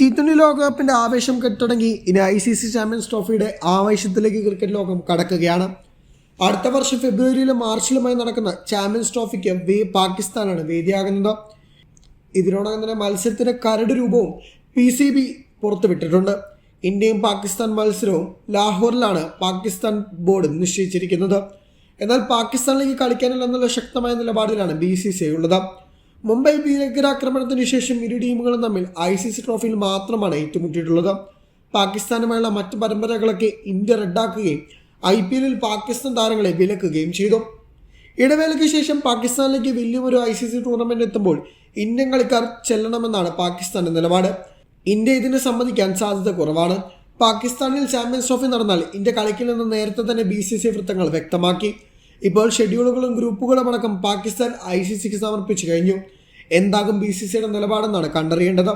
T twenty ലോകകപ്പിന്റെ ആവേശം കെട്ടടങ്ങി. ഇനി ഐ സി സി ചാമ്പ്യൻസ് ട്രോഫിയുടെ ആവേശത്തിലേക്ക് ക്രിക്കറ്റ് ലോകം കടക്കുകയാണ്. അടുത്ത വർഷം ഫെബ്രുവരിയിലും മാർച്ചിലുമായി നടക്കുന്ന ചാമ്പ്യൻസ് ട്രോഫിക്ക് വേ പാകിസ്ഥാനാണ് വേദിയാകുന്നത്. ഇതിനോടകം തന്നെ മത്സരത്തിന്റെ കരട് രൂപവും പി സി ബി പുറത്തുവിട്ടിട്ടുണ്ട്. ഇന്ത്യയും പാകിസ്ഥാൻ മത്സരവും ലാഹോറിലാണ് പാകിസ്ഥാൻ ബോർഡ് നിശ്ചയിച്ചിരിക്കുന്നത്. എന്നാൽ പാകിസ്ഥാനിലേക്ക് കളിക്കാനില്ലെന്നുള്ള ശക്തമായ നിലപാടിലാണ് ബി സി സി ഉള്ളത്. മുംബൈ ഭീകരാക്രമണത്തിന് ശേഷം ഇരു ടീമുകളും തമ്മിൽ ഐ സി സി ട്രോഫിയിൽ മാത്രമാണ് ഏറ്റുമുട്ടിയിട്ടുള്ളത്. പാകിസ്ഥാനുമായുള്ള മറ്റ് പരമ്പരകളൊക്കെ ഇന്ത്യ റദ്ദാക്കുകയും ഐ പി എല്ലിൽ പാകിസ്ഥാൻ താരങ്ങളെ വിലക്കുകയും ചെയ്തു. ഇടവേളയ്ക്ക് ശേഷം പാകിസ്ഥാനിലേക്ക് വലിയൊരു ഐ സി സി ടൂർണമെന്റ് എത്തുമ്പോൾ ഇന്ത്യൻ കളിക്കാർ ചെല്ലണമെന്നാണ് പാകിസ്ഥാന്റെ നിലപാട്. ഇന്ത്യ ഇതിനെ സമ്മതിക്കാൻ സാധ്യത കുറവാണ്. പാകിസ്ഥാനിൽ ചാമ്പ്യൻസ് ട്രോഫി നടന്നാൽ ഇന്ത്യ കളിക്കില്ലെന്ന് നേരത്തെ തന്നെ ബി സി സി വൃത്തങ്ങൾ വ്യക്തമാക്കി. ഇപ്പോൾ ഷെഡ്യൂളുകളും ഗ്രൂപ്പുകളും അടക്കം പാകിസ്ഥാൻ ഐ സി സിക്ക് സമർപ്പിച്ചു കഴിഞ്ഞു. എന്താകും ബി സി സിയുടെ നിലപാടെന്നാണ് കണ്ടറിയേണ്ടത്.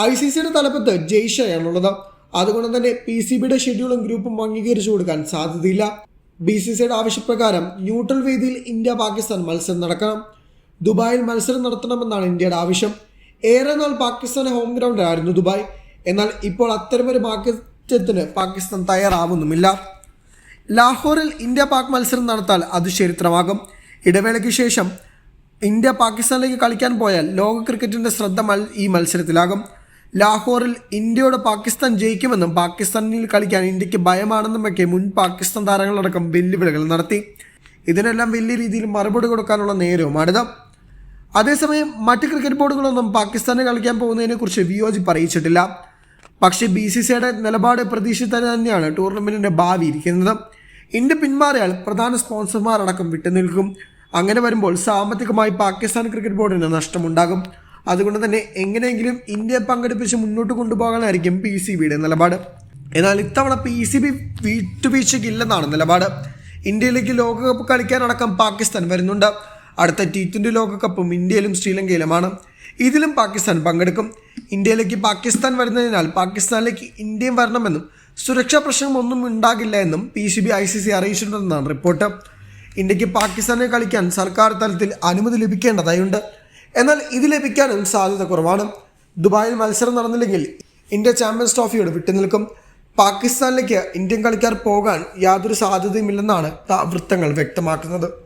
ഐ സി സിയുടെ തലപ്പത്ത് ജയ്ഷയാണുള്ളത്. അതുകൊണ്ട് തന്നെ പി സി ബിയുടെ ഷെഡ്യൂളും ഗ്രൂപ്പും അംഗീകരിച്ചു കൊടുക്കാൻ സാധ്യതയില്ല. ബി സി സിയുടെ ആവശ്യപ്രകാരം ന്യൂട്രൽ വേദിയിൽ ഇന്ത്യ പാകിസ്ഥാൻ മത്സരം നടക്കണം. ദുബായിൽ മത്സരം നടത്തണമെന്നാണ് ഇന്ത്യയുടെ ആവശ്യം. ഏറെ നാൾ പാകിസ്ഥാന്റെ ഹോം ഗ്രൗണ്ടിലായിരുന്നു ദുബായ്. എന്നാൽ ഇപ്പോൾ അത്തരമൊരു മാറ്റത്തിന് പാകിസ്ഥാൻ തയ്യാറാവുന്നുമില്ല. ലാഹോറിൽ ഇന്ത്യ പാക് മത്സരം നടത്താൽ അത് ചരിത്രമാകും. ഇടവേളയ്ക്ക് ശേഷം ഇന്ത്യ പാകിസ്ഥാനിലേക്ക് കളിക്കാൻ പോയാൽ ലോക ക്രിക്കറ്റിന്റെ ശ്രദ്ധ ഈ മത്സരത്തിലാകും. ലാഹോറിൽ ഇന്ത്യയോട് പാകിസ്ഥാൻ ജയിക്കുമെന്നും പാകിസ്ഥാനിൽ കളിക്കാൻ ഇന്ത്യയ്ക്ക് ഭയമാണെന്നുമൊക്കെ മുൻ പാകിസ്ഥാൻ താരങ്ങളടക്കം വെല്ലുവിളികൾ നടത്തി. ഇതിനെല്ലാം വലിയ രീതിയിൽ മറുപടി കൊടുക്കാനുള്ള നേരവുമാണിത്. അതേസമയം മറ്റ് ക്രിക്കറ്റ് ബോർഡുകളൊന്നും പാകിസ്ഥാന് കളിക്കാൻ പോകുന്നതിനെക്കുറിച്ച് വിയോജിപ്പ് അറിയിച്ചിട്ടില്ല. പക്ഷേ ബി സി സിയുടെ നിലപാട് പ്രതീക്ഷിച്ച് തന്നെയാണ് ടൂർണമെന്റിന്റെ ഭാവി ഇരിക്കുന്നത്. ഇന്ത്യ പിന്മാറിയാൽ പ്രധാന സ്പോൺസർമാരടക്കം വിട്ടുനിൽക്കും. അങ്ങനെ വരുമ്പോൾ സാമ്പത്തികമായി പാകിസ്ഥാൻ ക്രിക്കറ്റ് ബോർഡിന് നഷ്ടമുണ്ടാകും. അതുകൊണ്ട് തന്നെ എങ്ങനെയെങ്കിലും ഇന്ത്യയെ പങ്കെടുപ്പിച്ച് മുന്നോട്ട് കൊണ്ടുപോകാനായിരിക്കും പി സി ബിയുടെ നിലപാട്. എന്നാൽ ഇത്തവണ പി സി ബി വീട്ടുവീഴ്ചയ്ക്കില്ലെന്നാണ് നിലപാട്. ഇന്ത്യയിലേക്ക് ലോകകപ്പ് കളിക്കാനടക്കം പാകിസ്ഥാൻ വരുന്നുണ്ട്. അടുത്ത ടി ട്വന്റി ലോകകപ്പും ഇന്ത്യയിലും ശ്രീലങ്കയിലുമാണ്. ഇതിലും പാകിസ്ഥാൻ പങ്കെടുക്കും. ഇന്ത്യയിലേക്ക് പാകിസ്ഥാൻ വരുന്നതിനാൽ പാകിസ്ഥാനിലേക്ക് ഇന്ത്യയും വരണമെന്നും സുരക്ഷാ പ്രശ്നമൊന്നും ഉണ്ടാകില്ല എന്നും P C B I C C അറിയിച്ചിട്ടുണ്ടെന്നാണ് report. ഇന്ത്യയ്ക്ക് പാകിസ്ഥാനെ കളിക്കാൻ സർക്കാർ തലത്തിൽ അനുമതി ലഭിക്കേണ്ടതായുണ്ട്. എന്നാൽ ഇത് ലഭിക്കാനും സാധ്യത കുറവാണ്. ദുബായിൽ മത്സരം നടന്നില്ലെങ്കിൽ ഇന്ത്യ ചാമ്പ്യൻസ് ട്രോഫിയോട് വിട്ടുനിൽക്കും. പാകിസ്ഥാനിലേക്ക് ഇന്ത്യൻ കളിക്കാർ പോകാൻ യാതൊരു സാധ്യതയുമില്ലെന്നാണ് വൃത്തങ്ങൾ വ്യക്തമാക്കുന്നത്.